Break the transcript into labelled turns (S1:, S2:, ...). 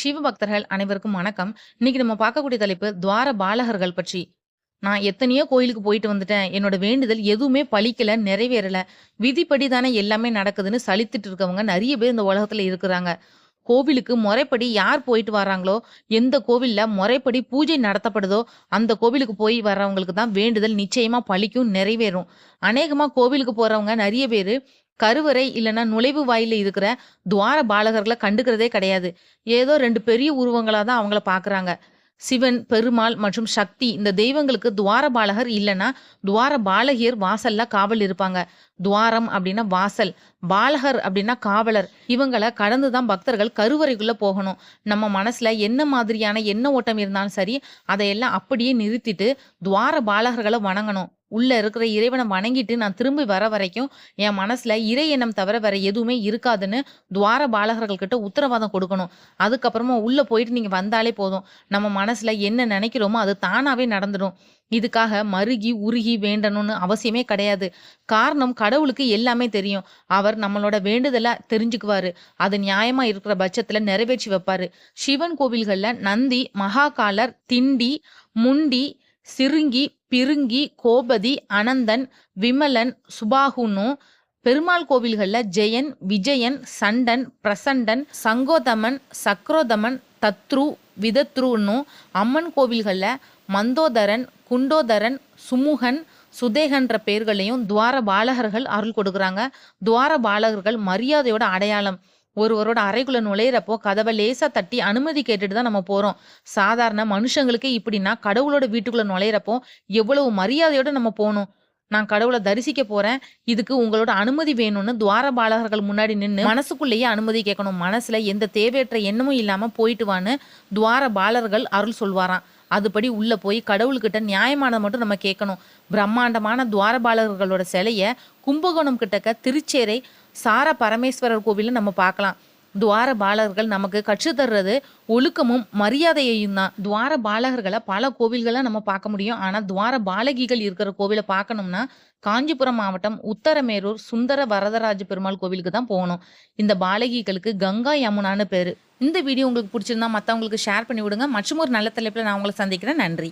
S1: சிவபக்தர்கள் அனைவருக்கும் வணக்கம். இன்னைக்கு நம்ம பார்க்கக்கூடிய தலைப்பு துவார பாலகர்கள் பற்றி. நான் எத்தனையோ கோயிலுக்கு போயிட்டு வந்துட்டேன். என்னோட வேண்டுதல் எதுவுமே பழிக்கல நிறைவேறல. விதிப்படி தானே எல்லாமே நடக்குதுன்னு சலித்துட்டு இருக்கவங்க நிறைய பேர் இந்த உலகத்துல இருக்கிறாங்க. கோவிலுக்கு முறைப்படி யார் போயிட்டு வராங்களோ எந்த கோவில்ல முறைப்படி பூஜை நடத்தப்படுதோ அந்த கோவிலுக்கு போய் வர்றவங்களுக்கு தான் வேண்டுதல் நிச்சயமா பழிக்கும் நிறைவேறும். அநேகமா கோவிலுக்கு போறவங்க நிறைய பேர் கருவறை இல்லைன்னா நுழைவு வாயில இருக்கிற துவார பாலகர்களை கண்டுக்கிறதே கிடையாது. ஏதோ ரெண்டு பெரிய உருவங்களா தான் அவங்கள பார்க்குறாங்க. சிவன் பெருமாள் மற்றும் சக்தி இந்த தெய்வங்களுக்கு துவார பாலகர் இல்லைன்னா துவார பாலகியர் வாசல்ல காவல் இருப்பாங்க. துவாரம் அப்படின்னா வாசல் பாலகர் அப்படின்னா காவலர். இவங்களை கடந்து தான் பக்தர்கள் கருவறைக்குள்ள போகணும். நம்ம மனசுல என்ன மாதிரியான எண்ண ஓட்டம் இருந்தாலும் சரி அதையெல்லாம் அப்படியே நிறுத்திட்டு துவார பாலகர்களை வணங்கணும். உள்ள இருக்கிற இறைவனை வணங்கிட்டு நான் திரும்பி வர வரைக்கும் என் மனசுல இறை எண்ணம் தவிர வேற எதுவுமே இருக்காதுன்னு துவார பாலகர்கள் கிட்ட உத்தரவாதம் கொடுக்கணும். அதுக்கப்புறமா உள்ள போயிட்டு நீங்க வந்தாலே போதும். நம்ம மனசுல என்ன நினைக்கிறோமோ அது தானாவே நடந்துடும். இதுக்காக மருகி உருகி வேண்டணும்னு அவசியமே கிடையாது. காரணம் கடவுளுக்கு எல்லாமே தெரியும். அவர் நம்மளோட வேண்டுதலை தெரிஞ்சுக்குவாரு. அது நியாயமா இருக்கிற பட்சத்துல நிறைவேற்றி வைப்பாரு. சிவன் கோவில்கள்ல நந்தி மகாகாலர் திண்டி முண்டி சிறுங்கி பிருங்கி கோபதி அனந்தன் விமலன் சுபாகுன்னு பெருமாள் கோவில்களில் ஜெயன் விஜயன் சண்டன் பிரசண்டன் சங்கோதமன் சக்ரோதமன் தத்ரு விதத்ருன்னு அம்மன் கோவில்களில் மந்தோதரன் குண்டோதரன் சுமுகன் சுதேகன்ற பெயர்களையும் துவார பாலகர்கள் அருள் கொடுக்குறாங்க. துவார பாலகர்கள் மரியாதையோட அடையாளம் ஒருவரோட அறைக்குள்ள நுழையிறப்போ கதவை லேசா தட்டி அனுமதி கேட்டுட்டு தான் நம்ம போறோம். சாதாரண மனுஷங்களுக்கு இப்படின்னா கடவுளோட வீட்டுக்குள்ள நுழையிறப்போ எவ்வளவு மரியாதையோட நம்ம போகணும். நான் கடவுளை தரிசிக்க போறேன். இதுக்கு உங்களோட அனுமதி வேணும்னு துவாரபாலகர்கள் முன்னாடி நின்று மனசுக்குள்ளேயே அனுமதி கேட்கணும். மனசுல எந்த தேவையற்ற எண்ணமும் இல்லாம போயிட்டு வான்னு துவாரபாலர்கள் அருள் சொல்வாராம். அதுபடி உள்ளே போய் கடவுள்கிட்ட நியாயமானதை மட்டும் நம்ம கேட்கணும். பிரம்மாண்டமான துவாரபாலகர்களோட சிலையை கும்பகோணம் கிட்டக்க திருச்சேரை சார பரமேஸ்வரர் கோவிலில் நம்ம பார்க்கலாம். துவார பாலகர்கள் நமக்கு கற்றுத்தர்றது ஒழுக்கமும் மரியாதையையும் தான். துவார பாலகர்களை பல கோவில்களை நம்ம பார்க்க முடியும். ஆனால் துவார பாலகிகள் இருக்கிற கோவிலை பார்க்கணும்னா காஞ்சிபுரம் மாவட்டம் உத்தரமேரூர் சுந்தர வரதராஜ பெருமாள் கோவிலுக்கு தான் போகணும். இந்த பாலகிகளுக்கு கங்கா யமுனான்னு பேர். இந்த வீடியோ உங்களுக்கு பிடிச்சிருந்தா மற்றவங்களுக்கு ஷேர் பண்ணி விடுங்க. மற்றும் ஒரு நல்ல தலைப்பில் நான் உங்களை சந்திக்கிறேன். நன்றி.